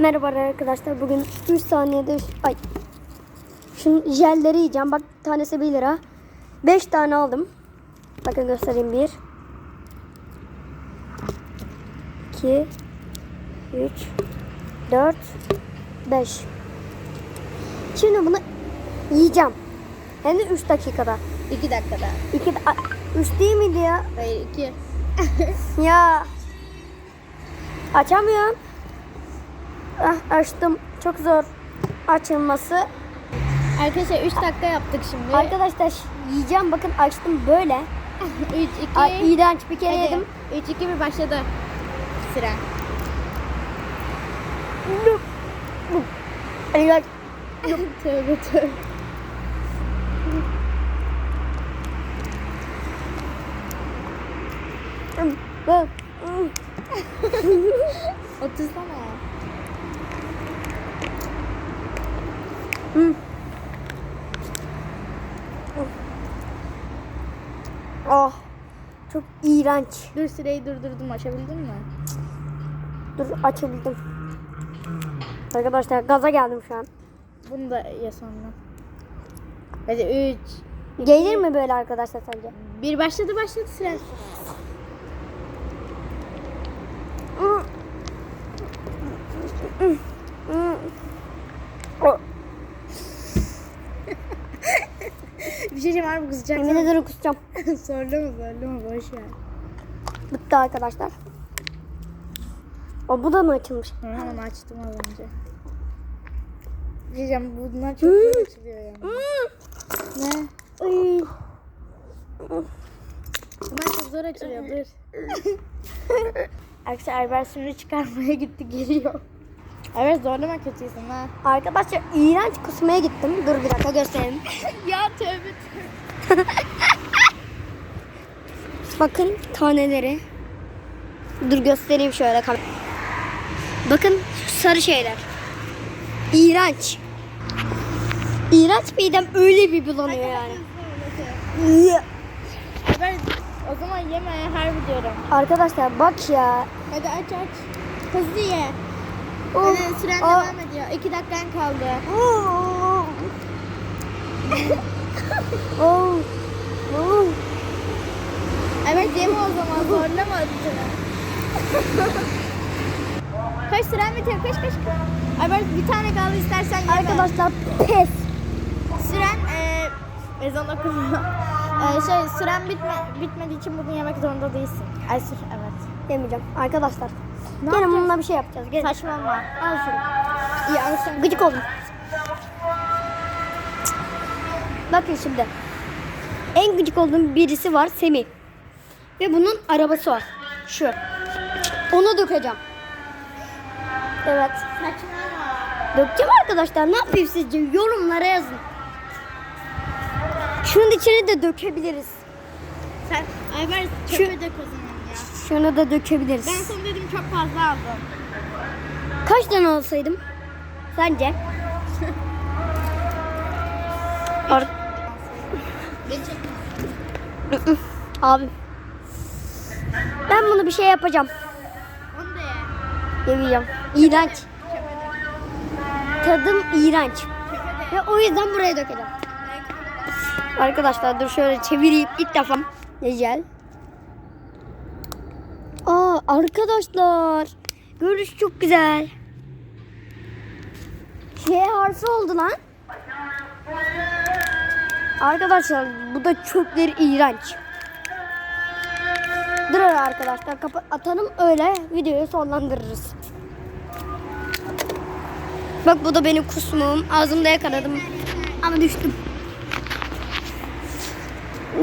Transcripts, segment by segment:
Merhaba arkadaşlar. Bugün 3 saniyede ay Şimdi jelleri yiyeceğim. Bak tanesi 1 lira. 5 tane aldım. Bakın göstereyim. 1 2 3 4 5 Şimdi bunu yiyeceğim. Hem de 3 dakikada. 2 dakikada. 2 3 değil miydi ya? Hayır 2. Ya. Açamıyorum. Ah, açtım. Çok zor açılması. Arkadaşlar 3 dakika yaptık şimdi. Arkadaşlar yiyeceğim. Bakın açtım böyle. 3 2 Ay, iğrenç bir kere yedim. 3 2 1 başladı. Sıra. İğrenç. tövbe tövbe. Otursana. Oh. Çok iğrenç. Dur süreyi durdurdum açabildin mi? Dur açabildim. Arkadaşlar gaza geldim şu an. Bunu da ya sonra. Hadi 3 Gelir mi böyle arkadaşlar sence? 1 başladı başladı süre. Oh. Bir şey diyeceğim abi kızacak. Yemin ederim kusacağım. Zorlama zorlama boş ver. Bitti arkadaşlar. O bu da mı açılmış? Hı, onu açtım az önce. Bir şey diyeceğim bunlar çok zor açılıyor yani. Ne? Ay. Bunlar çok zor açılıyor dur. Arkadaşlar Erber sürü çıkarmaya gitti geliyor. Evet zorlama kötüysün ha. Arkadaşlar iğrenç kusmaya gittim. Dur bir dakika göstereyim. ya tövbe. Bakın taneleri. Dur göstereyim şöyle kamera. Bakın şu sarı şeyler. İğrenç. İğrenç midem öyle bir bulanıyor yani. Erber o zaman yeme harbi diyorum. Arkadaşlar bak ya. Hadi aç aç. Hızlı ye. Oh, Hadi süren ah. devam ediyor. İki dakikan kaldı. Oh. Oh. Oh. Evet yeme o zaman zorlama adını. Koş süren bitiyor koş koş. Evet bir tane kaldı istersen yeme. Arkadaşlar pes. Süren e, ezan okunuyor. E, şey süren bitme, bitmediği için bugün yemek zorunda değilsin. Ay sür evet. Yemeyeceğim. Arkadaşlar. Ne Gelin bununla bir şey yapacağız. Gelin. Saçmalama. Al şunu. Al sen. Gıcık oldum. Bakın şimdi. En gıcık olduğum birisi var Semih. Ve bunun arabası var. Şu. Onu dökeceğim. Evet. Saçmalama. Dökeceğim arkadaşlar. Ne yapayım sizce? Yorumlara yazın. Şunun içine de dökebiliriz. Sen Ayber Şu- çöpe dök o zaman ya. Şunu da dökebiliriz. Ben sana dedim çok fazla aldım. Kaç tane alsaydım? Sence? Ar-. Abi. Ben bunu bir şey yapacağım. Onu da ye. Yemeyeceğim. İğrenç. Tadım iğrenç. Ve o yüzden buraya dökeceğim. Arkadaşlar dur şöyle çevireyim ilk defa. Güzel. Arkadaşlar. Görüş çok güzel. Şey harfi oldu lan. Arkadaşlar bu da çöpleri iğrenç. Dur arkadaşlar kapat atalım öyle videoyu sonlandırırız. Bak bu da benim kusmum. Ağzımda yakaladım. Ama düştüm.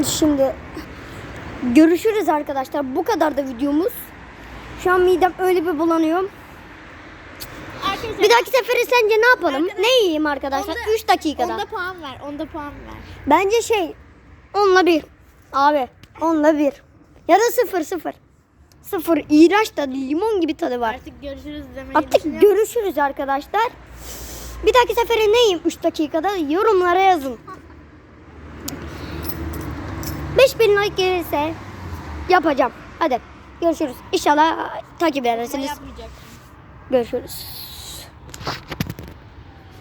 Şimdi görüşürüz arkadaşlar. Bu kadar da videomuz. Şu an midem öyle bir bulanıyor. Arkadaşlar Bir dahaki sefere sence ne yapalım? Ne yiyeyim arkadaşlar? Onda- 3 dakikada. onda puan ver. Onda puan ver. Bence şey onla bir. Abi onla bir. Ya da sıfır sıfır. Sıfır. İğrenç tadı. Limon gibi tadı var. Artık görüşürüz demeyi Artık görüşürüz arkadaşlar. Bir dahaki sefere ne yiyeyim 3 dakikada yorumlara yazın. 5000 like gelirse yapacağım. Hadi Görüşürüz. İnşallah takip edersiniz. Görüşürüz.